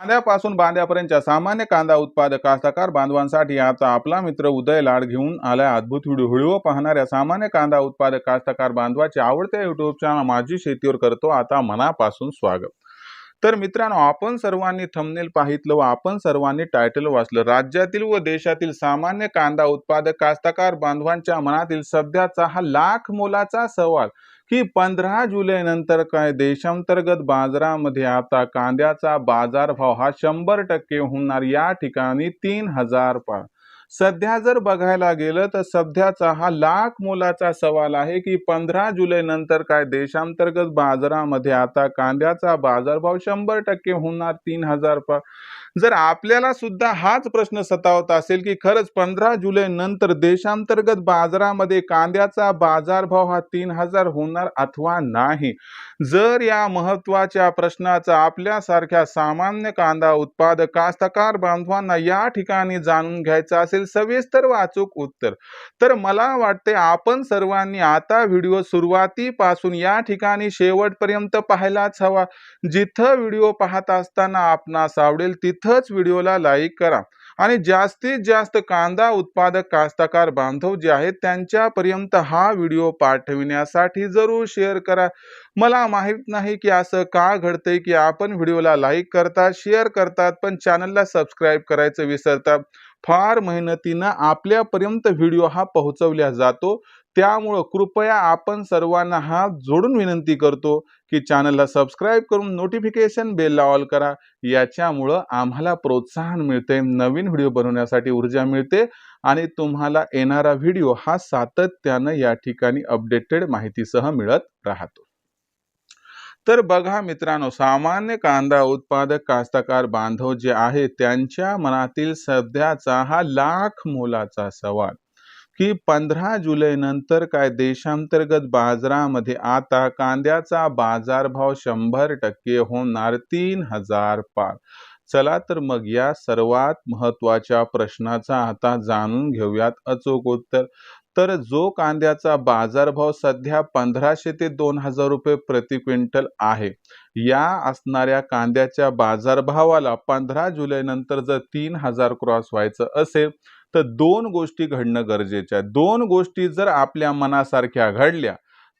कांद्यापासून बांद्यापर्यंतच्या सामान्य कांदा उत्पादक कास्तकार बांधवांसाठी आता आपला मित्र उदय लाड घेऊन आलाय अद्भुत व्हिडिओ. व्हिडिओ पाहणाऱ्या सामान्य कांदा उत्पादक कास्तकार बांधवाचे आवडत्या युट्यूब चॅनल माझी शेतीवर करतो. आता मनापासून स्वागत. तर मित्रांनो आपण सर्वांनी थंबनेल पाहितलं व आपण सर्वांनी टायटल वाचलं. राज्यातील व देशातील सामान्य कांदा उत्पादक कास्तकार बांधवांच्या मनातील सध्याचा हा लाख मोलाचा सवाल. की पंधरा जुलै नंतर काय देशांतर्गत बाजारामध्ये आता कांद्याचा बाजारभाव हा शंभर टक्के होणार. या ठिकाणी तीन हजार पा सध्या जर बघायला गेलं तर सध्याचा हा लाख मोलाचा सवाल आहे की पंधरा जुलै नंतर काय देशांतर्गत बाजारामध्ये आता कांद्याचा बाजारभाव शंभर टक्के होणार तीन हजार पा जर आपल्याला सुद्धा हाच प्रश्न सतावत असेल की खरंच पंधरा जुलै नंतर देशांतर्गत बाजारामध्ये कांद्याचा बाजारभाव हा तीन हजार होणार अथवा नाही? जर या महत्त्वाच्या प्रश्नाचा आपल्यासारख्या सामान्य कांदा उत्पादक कास्तकार बांधवांना या ठिकाणी जाणून घ्यायचं असेल सविस्तर वाचूक उत्तर. तर मला वाटते आपण सर्वांनी आता व्हिडिओ सुरुवातीपासून या ठिकाणी शेवटपर्यंत पाहायलाच हवा. जिथं व्हिडिओ पाहत असताना आपणास आवडेल तिथंच व्हिडिओला लाईक करा. आणि जास्तीत जास्त कांदा उत्पादक कास्तकार बांधव जे आहेत त्यांच्यापर्यंत हा व्हिडिओ पाठविण्यासाठी जरूर शेअर करा. मला माहीत नाही की असं का घडतंय की आपण व्हिडिओला लाईक करतात शेअर करतात पण चॅनलला सबस्क्राईब करायचं विसरतात फार मेहनतीनं आपल्यापर्यंत व्हिडिओ हा पोहोचवला जातो. त्यामुळं कृपया आपण सर्वांना हा जोडून विनंती करतो की चॅनलला सबस्क्राईब करून नोटिफिकेशन बेलला ऑल करा. याच्यामुळं आम्हाला प्रोत्साहन मिळते नवीन व्हिडिओ बनवण्यासाठी ऊर्जा मिळते आणि तुम्हाला येणारा व्हिडिओ हा सातत्यानं या ठिकाणी अपडेटेड माहितीसह मिळत राहतो. तर बघा मित्रांनो सामान्य कांदा उत्पादक कास्तकार बांधव जे आहेत त्यांच्या मनातील सध्याचा हा लाख मोलाचा सवाल. की पंधरा जुलै नंतर काय देशांतर्गत बाजारामध्ये आता कांद्याचा बाजारभाव शंभर टक्के होणार तीन हजार पार. चला तर मग या सर्वात महत्त्वाच्या प्रश्नाचा आता जाणून घेऊयात अचूक उत्तर. तर जो कांद्याचा बाजारभाव सध्या पंधराशे ते दोन हजार रुपये प्रति क्विंटल आहे या असणाऱ्या कांद्याच्या बाजारभावाला पंधरा जुलै नंतर जर तीन हजार क्रॉस व्हायचं असेल तर दोन गोष्टी घडणं गरजेच्या आहे. दोन गोष्टी जर आपल्या मनासारख्या घडल्या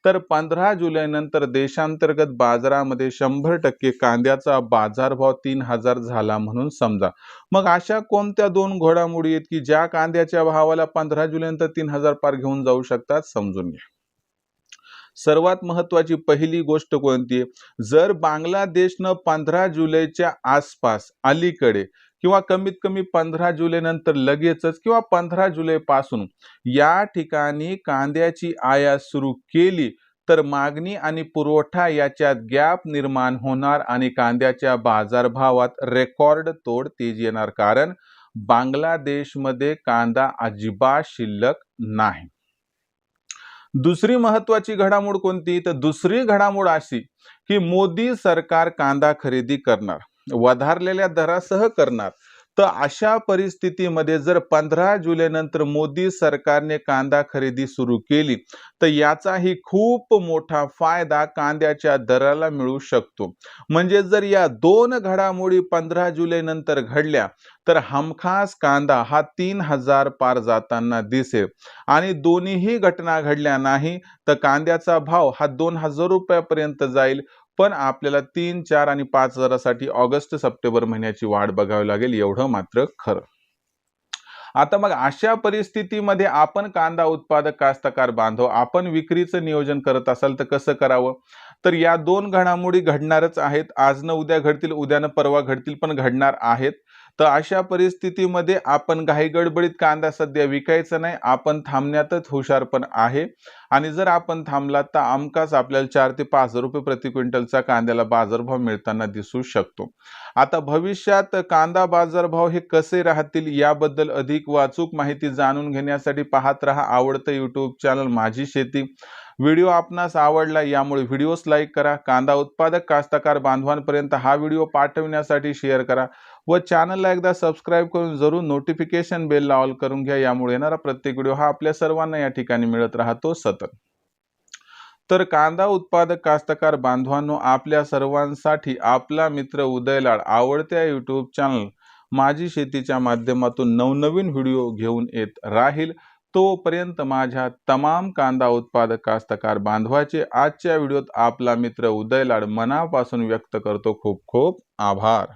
तर पंधरा जुलै नंतर देशांतर्गत बाजारामध्ये शंभर टक्के कांद्याचा बाजारभाव तीन हजार झाला म्हणून समजा. मग अशा कोणत्या दोन घोडामोडी आहेत की ज्या कांद्याच्या भावाला पंधरा जुलै नंतर तीन हजार पार घेऊन जाऊ शकतात? समजून घ्या. सर्वात महत्वाची पहिली गोष्ट कोणती आहे? जर बांगलादेशनं पंधरा जुलैच्या आसपास अलीकडे किंवा कमीत कमी पंधरा जुलै नंतर लगेचच किंवा पंधरा जुलै पासून या ठिकाणी कांद्याची आयात सुरू केली तर मागणी आणि पुरवठा याच्यात गॅप निर्माण होणार आणि कांद्याच्या बाजारभावात रेकॉर्ड तोड तेज येणार कारण बांगलादेशमध्ये कांदा अजिबात शिल्लक नाही. दुसरी महत्वाची घडामोड कोणती? तर दुसरी घडामोड अशी की मोदी सरकार कांदा खरेदी करणार. वधारलेल्या दरासह करणार. तर अशा परिस्थितीमध्ये जर पंधरा जुलै नंतर मोदी सरकारने कांदा खरेदी सुरू केली तर याचाही खूप मोठा फायदा कांद्याच्या दराला मिळू शकतो. म्हणजे जर या दोन घडामोडी पंधरा जुलै नंतर घडल्या तर हमखास कांदा हा तीन हजार पार जाताना दिसेल. आणि दोन्हीही घटना घडल्या नाही तर कांद्याचा भाव हा दोन हजार रुपयापर्यंत जाईल. पण आपल्याला तीन चार आणि पाच हजारासाठी ऑगस्ट सप्टेंबर महिन्याची वाढ बघावी लागेल एवढं मात्र खरं. आता मग अशा परिस्थितीमध्ये आपण कांदा उत्पादक कास्तकार बांधव आपण विक्रीचं नियोजन करत असाल तर कसं करावं? तर या दोन घडामोडी घडणारच आहेत. आज न उद्या घडतील उद्यानं परवा घडतील पण घडणार आहेत. तर अशा परिस्थितीमध्ये आपण घाई गडबडीत कांदा सध्या विकायचा नाही आपण थांबण्यातच हुशार पण आहे. आणि जर आपण थांबला तर आमकाच आपल्याला चार ते पाच हजार रुपये प्रति क्विंटलचा कांद्याला बाजारभाव मिळताना दिसू शकतो. आता भविष्यात कांदा बाजारभाव हे कसे राहतील याबद्दल अधिक वाचूक माहिती जाणून घेण्यासाठी पाहत रहा आवडतं यूट्यूब चॅनल माझी शेती. व्हिडिओ आपणास आवडला यामुळे व्हिडिओस लाईक करा कांदा उत्पादक कास्तकार बांधवांपर्यंत हा व्हिडिओ पाठवण्यासाठी शेअर करा व चॅनलला एकदा सबस्क्राईब करून जरूर नोटिफिकेशन बेलला ऑल करून घ्या. यामुळे येणारा प्रत्येक व्हिडिओ हा आपल्या सर्वांना या ठिकाणी मिळत राहतो सतत. तर कांदा उत्पादक कास्तकार बांधवांनो आपल्या सर्वांसाठी आपला मित्र उदयलाड आवडत्या यूट्यूब चॅनल माझी शेतीच्या माध्यमातून नवनवीन व्हिडिओ घेऊन येत राहील. तोपर्यंत माझ्या तमाम कांदा उत्पादक कास्तकार बांधवाचे आजच्या व्हिडिओत आपला मित्र उदय लाड मनापासून व्यक्त करतो खूप खूप आभार.